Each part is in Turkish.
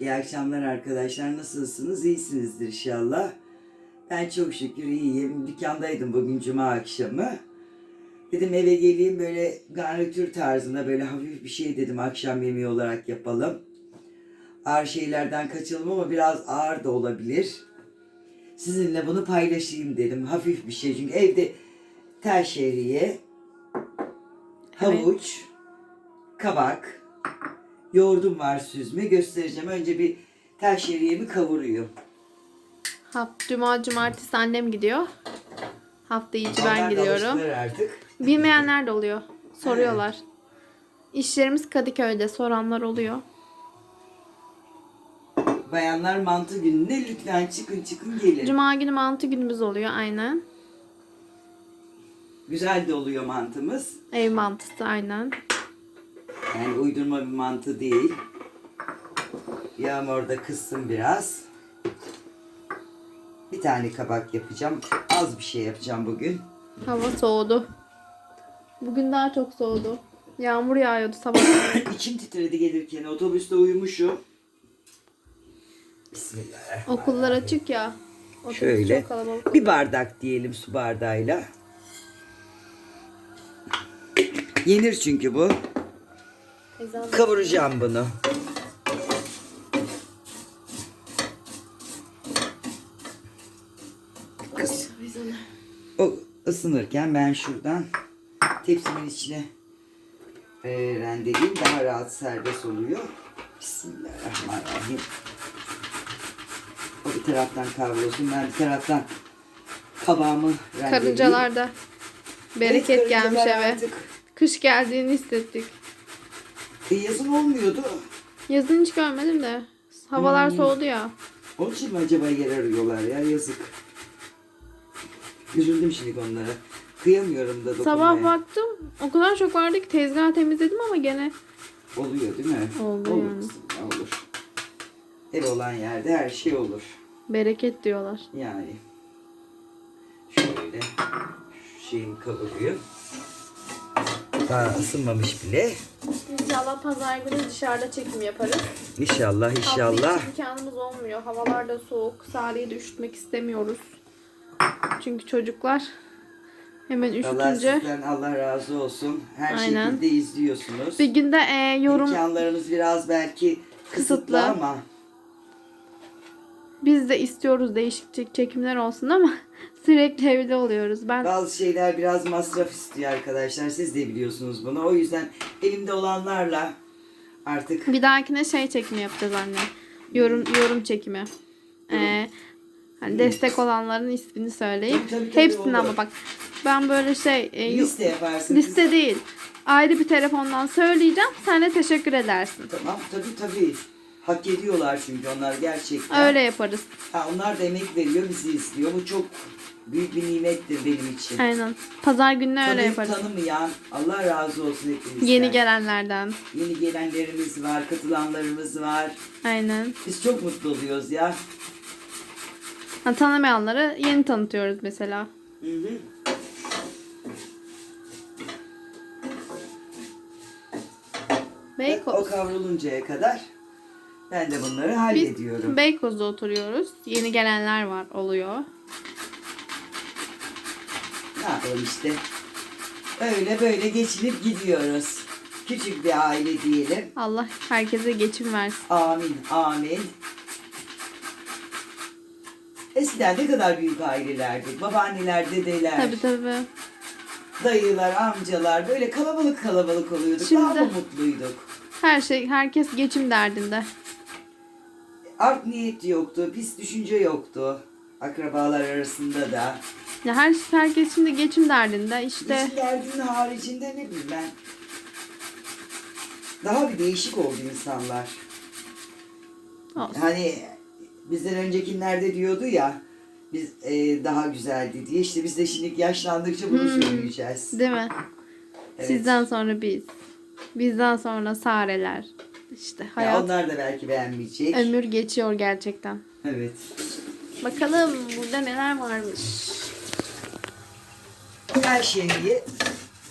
İyi akşamlar arkadaşlar. Nasılsınız? İyisinizdir inşallah. Ben çok şükür iyiyim. Dükkandaydım bugün cuma akşamı. Dedim eve geleyim böyle garnitür tarzında böyle hafif bir şey dedim akşam yemeği olarak yapalım. Ağır şeylerden kaçalım ama biraz ağır da olabilir. Sizinle bunu paylaşayım dedim. Hafif bir şey çünkü evde tel şehriye, havuç, kabak, yoğurdum var süzme göstereceğim. Önce bir tel şehriyemi kavuruyorum. Hafta cuma cumartesi annem gidiyor. Hafta içi Onlar ben da gidiyorum. alıştılar artık. Bilmeyenler de oluyor. Soruyorlar. İşlerimiz Kadıköy'de soranlar oluyor. Bayanlar mantı gününe lütfen çıkın çıkın gelin. Cuma günü mantı günümüz oluyor aynen. Güzel de oluyor mantımız. Ev mantısı aynen. Yani uydurma bir mantı değil. Yağmur da kıssın biraz. Bir tane kabak yapacağım. Az bir şey yapacağım bugün. Hava soğudu. Bugün daha çok soğudu. Yağmur yağıyordu sabah. İçim titredi gelirken. Otobüste uyumuşum. Bismillahirrahmanirrahim. Okullar açık ya. Otobüs Şöyle bir bardak diyelim su bardağıyla. Yenir çünkü bu. Kavuracağım bunu. Kız o ısınırken ben şuradan tepsimin içine e, rendeleyeyim. Daha rahat serbest oluyor. Bismillahirrahmanirrahim. O bir taraftan kavrulsun. Ben bir taraftan kabağımı rendeleyeyim. Karıncalarda bereket Evet, gelmiş eve. artık, Kış geldiğini hissettik. E, yazın olmuyordu. Yazın hiç görmedim de. Havalar Hmm. soğudu ya. Onun için mi acaba yer arıyorlar ya yazık. Üzüldüm şimdi onlara. Kıyamıyorum da dokunmaya. Sabah baktım o kadar çok vardı ki tezgahı temizledim ama gene Oluyor değil mi? Oldu olur yani. kızım, olur. Ev olan yerde her şey olur. bereket diyorlar. Yani. Şöyle. Şu şeyimi kavuruyor. Daha ısınmamış bile. İnşallah pazar günü dışarıda çekim yaparız. İnşallah Hafta inşallah. içi imkanımız olmuyor. Havalar da soğuk. Salih'i de üşütmek istemiyoruz. Çünkü çocuklar hemen Allah üşütünce sizden Allah razı olsun. Her Aynen. şekilde izliyorsunuz. bir günde e, yorum İmkanlarınız biraz belki kısıtlı, Kısıtlı. ama biz de istiyoruz değişik çek- çekimler olsun ama sürekli evde oluyoruz. Ben bazı şeyler biraz masraf istiyor arkadaşlar. Siz de biliyorsunuz bunu. O yüzden elimde olanlarla artık Bir dahakine şey çekimi yapacağız anne. Yorum yorum çekimi. Ee, hani destek olanların ismini söyleyip Tabii, tabii, hepsini olur. ama bak ben böyle şey e, liste yaparsın. liste değil. Ayrı bir telefondan söyleyeceğim. Sen de teşekkür edersin. Tamam tabii tabii. Hak ediyorlar çünkü onlar gerçekten. Öyle yaparız. Ha, onlar da emek veriyor bizi izliyor. Bu çok büyük bir nimettir benim için. Aynen. Pazar gününe öyle Tanıyıp yaparız. tanımayan Allah razı olsun hepinizden. Yeni gelenlerden. Yeni gelenlerimiz var, katılanlarımız var. Aynen. Biz çok mutlu oluyoruz ya. Ha, tanımayanları yeni tanıtıyoruz mesela. Hı hı. O Beykoz. kavruluncaya kadar ben de bunları Biz hallediyorum. Beykoz'da oturuyoruz. Yeni gelenler var oluyor. Ne yapalım işte. Öyle böyle geçinip gidiyoruz. Küçük bir aile diyelim. Allah herkese geçim versin. Amin, amin. Eskiden ne kadar büyük ailelerdi. Babaanneler, dedeler, Tabii tabii. dayılar, amcalar böyle kalabalık kalabalık oluyorduk. Şimdi- Daha da mutluyduk. Her şey herkes geçim derdinde. Art niyet yoktu, pis düşünce yoktu. Akrabalar arasında da. Ya her herkes şimdi geçim derdinde. İşte Geçim derdinin haricinde ne bileyim ben. Daha bir değişik oldu insanlar. olsun. Hani bizden öncekinlerde diyordu ya biz e, daha güzeldi diye. İşte biz de şimdi yaşlandıkça bunu Hmm. söyleyeceğiz. değil mi? Evet. Sizden sonra biz. Bizden sonra Sareler. İşte Ya hayat onlar da belki beğenmeyecek. ömür geçiyor gerçekten. Evet. Bakalım burada neler varmış. Her şeyi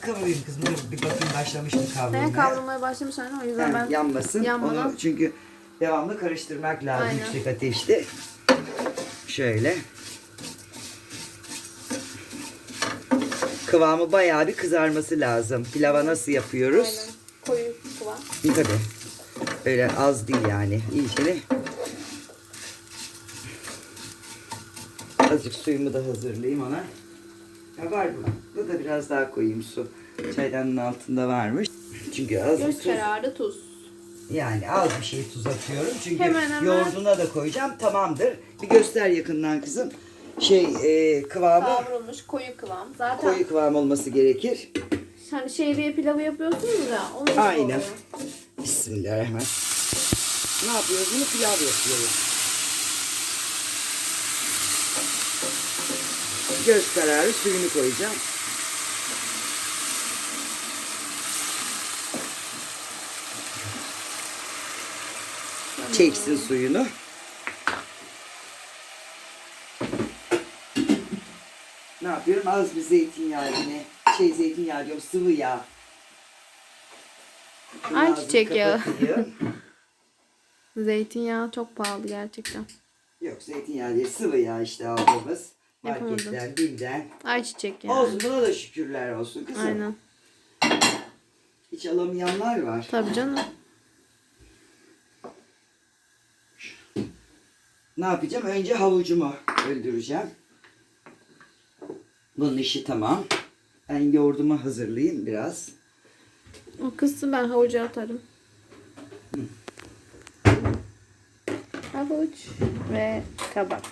kavurayım kızım. Dur bir bakayım başlamış mı kavrulmaya. kavrulmaya başlamış anne o yüzden ben yanmasın. yanmadan- Onu çünkü devamlı karıştırmak lazım Aynen. yüksek ateşte. Şöyle. Kıvamı bayağı bir kızarması lazım. Pilava nasıl yapıyoruz? Aynen. Koyu kıvam. Tabii. Öyle az değil yani. İyice Azıcık suyumu da hazırlayayım ona. Ya var bu. Bu da biraz daha koyayım su. Çaydanın altında varmış. Çünkü az Göz tuz. kararı tuz. Yani az bir şey tuz atıyorum. Çünkü Hemen hemen. yoğurduna da koyacağım. Tamamdır. Bir göster yakından kızım. Şey e, kıvamı Kavrulmuş koyu kıvam. Zaten koyu kıvam olması gerekir. hani şehriye pilavı yapıyorsunuz ya. Onun Aynen. oluyor. Bismillahirrahmanirrahim. Ne yapıyoruz? Bunu pilav yapıyoruz. Göz kararı suyunu koyacağım. Çeksin suyunu. Ne yapıyorum? Az bir zeytinyağı yine. Şey zeytinyağı diyorum sıvı yağ. Ağzını Ayçiçek yağı. Zeytinyağı çok pahalı gerçekten. Yok zeytinyağı değil sıvı yağ işte aldığımız. Yapamadım. Marketten, BİM'den. Ayçiçek yani. Olsun buna da şükürler olsun kızım. Aynen. Hiç alamayanlar var. Tabii canım. Ne yapacağım? Önce havucumu öldüreceğim. Bunun işi tamam. Ben yoğurdumu hazırlayayım biraz. O kısmı ben havuca atarım. Havuç ve kabak.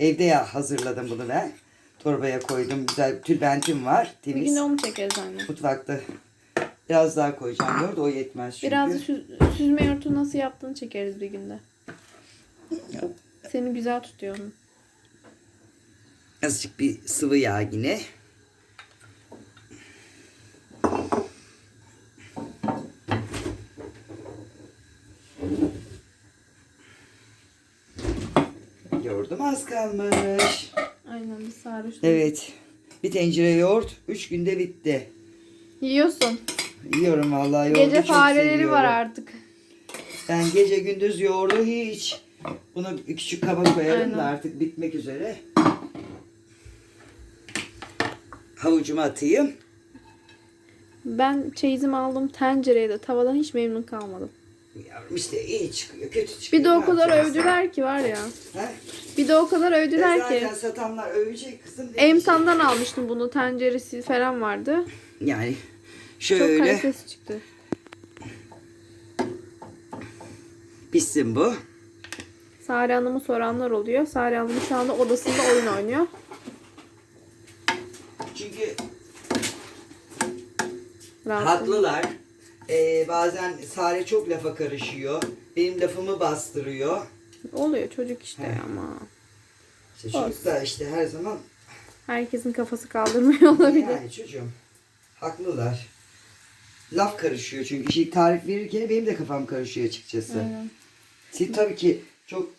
Evde ya hazırladım bunu ben. Torbaya koydum. Güzel tülbentim var. Bir Temiz. gün de onu çekeriz anne. Mutfakta biraz daha koyacağım yoğurt. O yetmez çünkü. Biraz da süz- süzme yoğurtu nasıl yaptığını çekeriz bir günde. Seni güzel tutuyor onu. Azıcık bir sıvı yağ yine. Yoğurdum az kalmış. Aynen bir sarhoş. Evet. Bir tencere yoğurt. Üç günde bitti. Yiyorsun. Yiyorum vallahi yoğurdu Gece çok fareleri seviyorum. var artık. Ben gece gündüz yoğurdu hiç. Bunu bir küçük kaba koyarım Aynen. da artık bitmek üzere. Havucumu atayım. Ben çeyizimi aldım tencereye de tavadan hiç memnun kalmadım. Yavrum işte iyi çıkıyor, kötü çıkıyor. Bir de o kadar övdüler ki var ya. Ha? Bir de o kadar E övdüler ki. zaten satanlar övecek kızım. demiş. Emsan'dan almıştım bunu. Tenceresi falan vardı. Yani Çok şöyle kalitesi çıktı. pişsin bu. Sare Hanım'ı soranlar oluyor. Sare Hanım şu anda odasında oyun oynuyor. Çünkü Rahat. haklılar. Ee, bazen Sare çok lafa karışıyor. Benim lafımı bastırıyor. Oluyor çocuk işte He. ama. İşte çocuk da işte her zaman Herkesin kafası kaldırmıyor olabilir. yani çocuğum haklılar. Laf karışıyor çünkü şey tarif verirken benim de kafam karışıyor açıkçası. Aynen. Siz tabii ki çok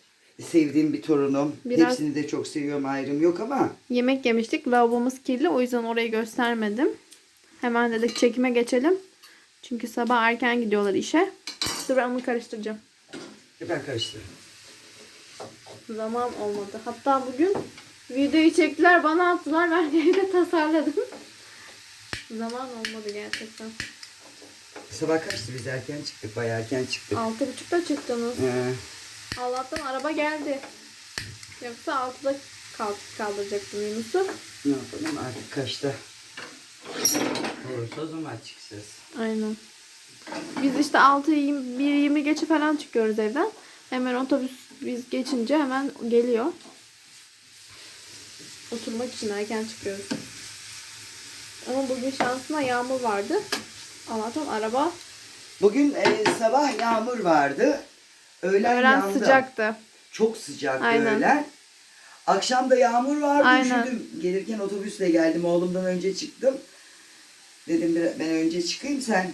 sevdiğim bir torunum. Biraz- Hepsini de çok seviyorum ayrım yok ama Yemek yemiştik. Lavabomuz kirli. O yüzden orayı göstermedim. Hemen dedik çekime geçelim. Çünkü sabah erken gidiyorlar işe. Dur ben onu karıştıracağım. ben karıştırırım. Zaman olmadı. Hatta bugün videoyu çektiler bana attılar. Ben de evde tasarladım. Zaman olmadı gerçekten. Sabah kaçtı biz erken çıktık bayağı erken çıktık. Altı buçukta çıktınız. Ee, Allah'tan araba geldi. Yoksa altıda kalk kaldıracaktım Yunus'u. ne yapalım artık kaçta olursa o zaman çıkacağız. Aynen. Biz işte 6 20 20 geçe falan çıkıyoruz evden. Hemen otobüs biz geçince hemen geliyor. Oturmak için erken çıkıyoruz. Ama bugün şansına yağmur vardı. Allah'tan araba Bugün e, sabah yağmur vardı. Öğlen, öğlen yandı. sıcaktı. Çok sıcak Aynen. öğlen. Akşam da yağmur vardı. Aynen. Üşüdüm. Gelirken otobüsle geldim. Oğlumdan önce çıktım. Dedim ben önce çıkayım sen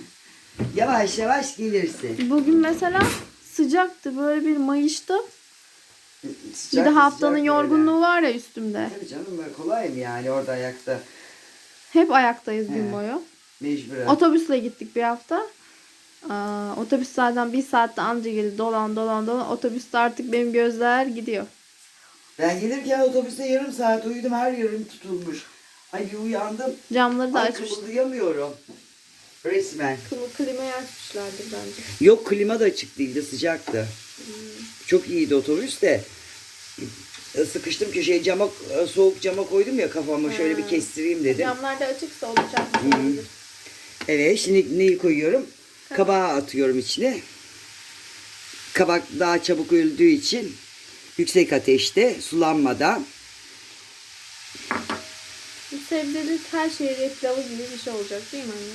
yavaş yavaş gelirsin. Bugün mesela sıcaktı. Böyle bir mayıştı. Sıcak bir de haftanın sıcak yorgunluğu var ya üstümde. Tabii canım böyle kolay mı yani orada ayakta Hep ayaktayız gün He. boyu. mecburen. Otobüsle gittik bir hafta. Aa, otobüs zaten bir saatte anca geldi. Dolan dolan dolan. Otobüste artık benim gözler gidiyor. Ben gelirken otobüste yarım saat uyudum. Her yerim tutulmuş. Ay bir uyandım. Camları da Ay açmış. kımıldayamıyorum. Resmen. Klim- Klimayı açmışlardır bence. Yok klima da açık değildi. Sıcaktı. Çok iyiydi otobüs de. Sıkıştım ki şey cama, soğuk cama koydum ya kafamı şöyle bir kestireyim dedim. Camlar da açıksa olacak. olabilir. Evet şimdi neyi koyuyorum? Kabağı atıyorum içine. Kabak daha çabuk öldüğü için yüksek ateşte sulanmadan Bu sebzeli her şehriye pilavı gibi bir şey olacak değil mi anne?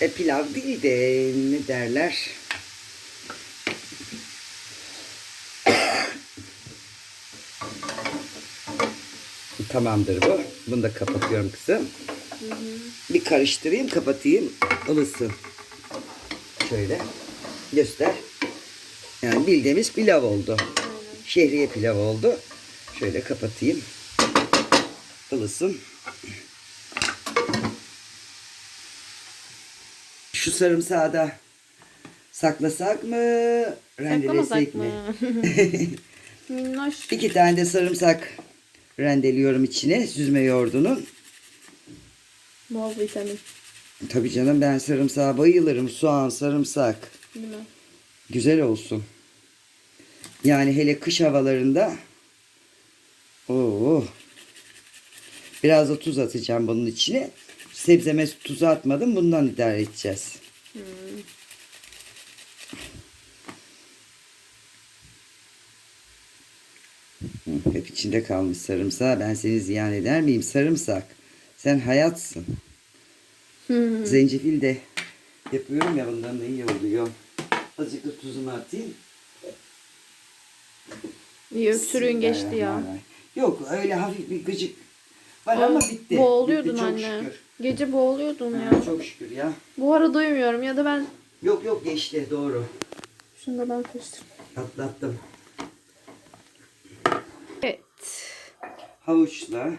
e, pilav değil de ne derler? Tamamdır bu. Bunu da kapatıyorum kızım. Bir karıştırayım kapatayım. Ilısın. Şöyle göster. Yani bildiğimiz pilav oldu. Şehriye pilav oldu. Şöyle kapatayım. Ilısın. Şu sarımsağı da saklasak mı? Rendelesek mi? Minnoş. İki tane de sarımsak rendeliyorum içine süzme yoğurdunun. Bol vitamin. Tabii canım ben sarımsağa bayılırım. Soğan, sarımsak. Değil mi? Güzel olsun. Yani hele kış havalarında Oo. Biraz da tuz atacağım bunun içine. Sebzeme tuzu atmadım. Bundan idare edeceğiz. Hı, Hep içinde kalmış sarımsak. Ben seni ziyan eder miyim? Sarımsak. Sen hayatsın. Hı. Zencefil de yapıyorum ya bundan da iyi oluyor. Azıcık da tuzunu atayım. İyi öksürüğün geçti ya. Yok öyle hafif bir gıcık var Aa, ama bitti. Boğuluyordun bitti, çok anne. Şükür. Gece boğuluyordun Ha, ya. çok şükür ya. Bu ara duymuyorum ya da ben Yok yok geçti doğru. şunu da ben karıştırayım. Atlattım. Evet. Havuçla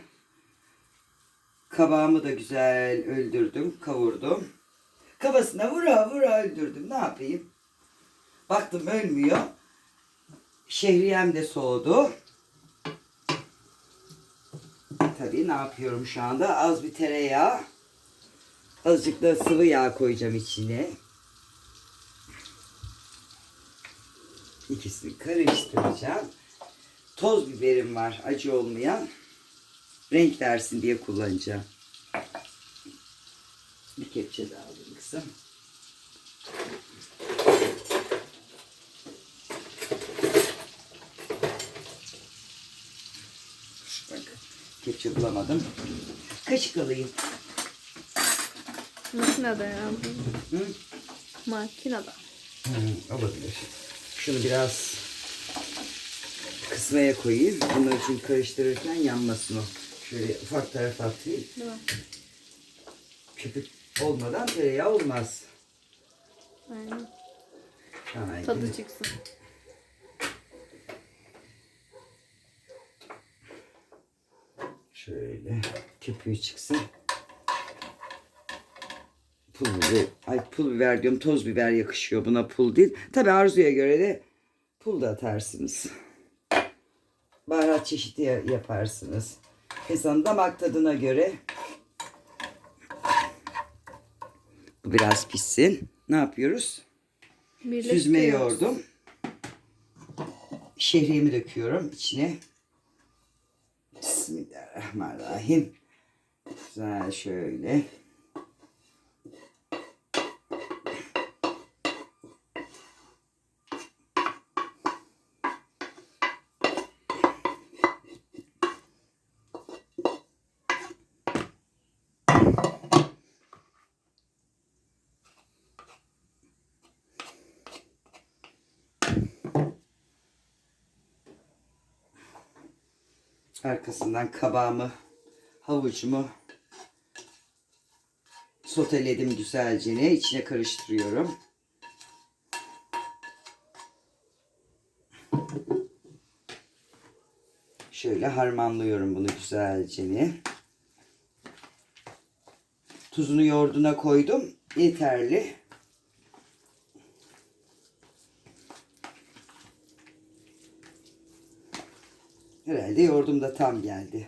kabağımı da güzel öldürdüm, kavurdum. Kafasına vura vura öldürdüm. Ne yapayım? Baktım ölmüyor. Şehriyem de soğudu. Tabii ne yapıyorum şu anda? Az bir tereyağı. Azıcık da sıvı yağ koyacağım içine. İkisini karıştıracağım. Toz biberim var acı olmayan. Renk versin diye kullanacağım. Bir kepçe daha alayım kızım. Bak, kepçe bulamadım. Kaşık alayım. Makinede ya. Hı? Makinede. Hı, olabilir. Şunu biraz kısmaya koyayım. Bunlar için karıştırırken yanmasın o. Şöyle ufak tarafa atayım. Mi? Köpük olmadan tereyağı olmaz. Aynen. Haydi. Tadı çıksın. Şöyle köpüğü çıksın. Pul biber, ay pul biber diyorum toz biber yakışıyor buna pul değil. Tabi arzuya göre de pul da atarsınız. Baharat çeşidi ya- yaparsınız. İnsanın damak tadına göre. Bu biraz pişsin. Ne yapıyoruz? Süzme yoğurdum. Şehriyemi döküyorum içine. Bismillahirrahmanirrahim. Güzel şöyle. Arkasından kabağımı, havucumu soteledim güzelce. ne içine karıştırıyorum. Şöyle harmanlıyorum bunu güzelce. ne. Tuzunu yoğurduna koydum. Yeterli. Herhalde yoğurdum da tam geldi.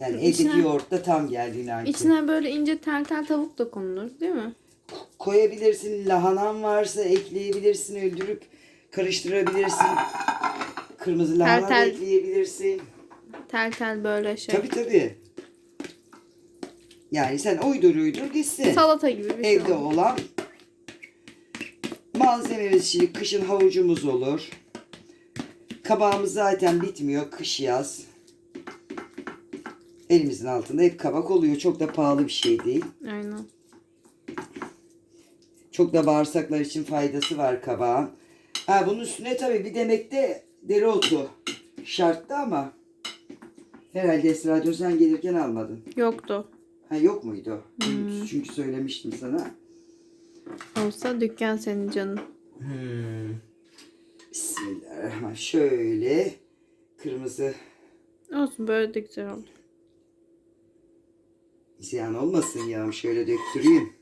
Yani İçine- evdeki yoğurt da tam geldi inan ki. İçine böyle ince tel tel tavuk da konulur değil mi? Koyabilirsin, lahanan varsa ekleyebilirsin, öldürüp karıştırabilirsin. Kırmızı lahana tel. ekleyebilirsin. Tel tel böyle şey. Tabii tabii. Yani sen uydur uydur gitsin. Salata gibi bir şey. Evde olan malzememiz şimdi kışın havucumuz olur. Kabağımız zaten bitmiyor kış yaz. Elimizin altında hep kabak oluyor. Çok da pahalı bir şey değil. Aynen. Çok da bağırsaklar için faydası var kabağın. Ha bunun üstüne tabii bir demek de dereotu şarttı ama herhalde Esra sen gelirken almadın. Yoktu. Ha yok muydu? Hmm. Çünkü söylemiştim sana. Olsa dükkan senin canın. Bismillahirrahmanirrahim. Şöyle kırmızı Olsun böyle de güzel oldu. ziyan olmasın yağım. Şöyle döktüreyim.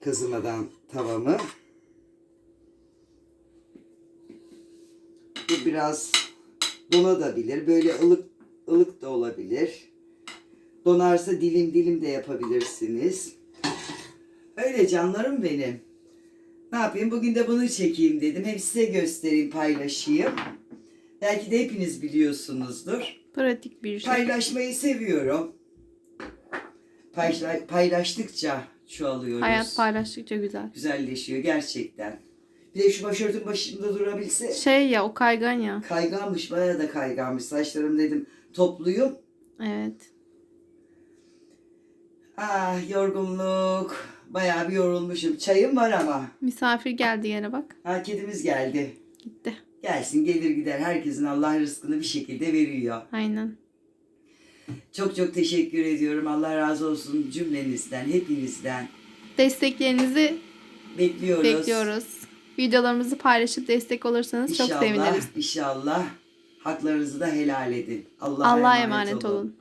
Kızmadan tavamı. Bu biraz donabilir. Böyle ılık ılık da olabilir. Donarsa dilim dilim de yapabilirsiniz. Öyle canlarım benim. Ne yapayım? Bugün de bunu çekeyim dedim. Hem size göstereyim, paylaşayım. Belki de hepiniz biliyorsunuzdur. Pratik bir şey. Paylaşmayı seviyorum. Payla- paylaştıkça çoğalıyoruz. Hayat paylaştıkça güzel. Güzelleşiyor gerçekten. Bir de şu başörtün başında durabilse Şey ya o kaygan ya. kayganmış, bayağı da kayganmış. Saçlarım dedim topluyum. Evet. Ah yorgunluk. Bayağı bir yorulmuşum. Çayım var ama. Misafir geldi yine bak. Ha kedimiz geldi. Gitti. Gelsin gelir gider. Herkesin Allah rızkını bir şekilde veriyor. Aynen. Çok çok teşekkür ediyorum. Allah razı olsun cümlenizden, hepinizden. Desteklerinizi Bekliyoruz. bekliyoruz. Videolarımızı paylaşıp destek olursanız çok İnşallah, seviniriz. inşallah haklarınızı da helal edin. Allah'a, Allah'a emanet, emanet olun. olun.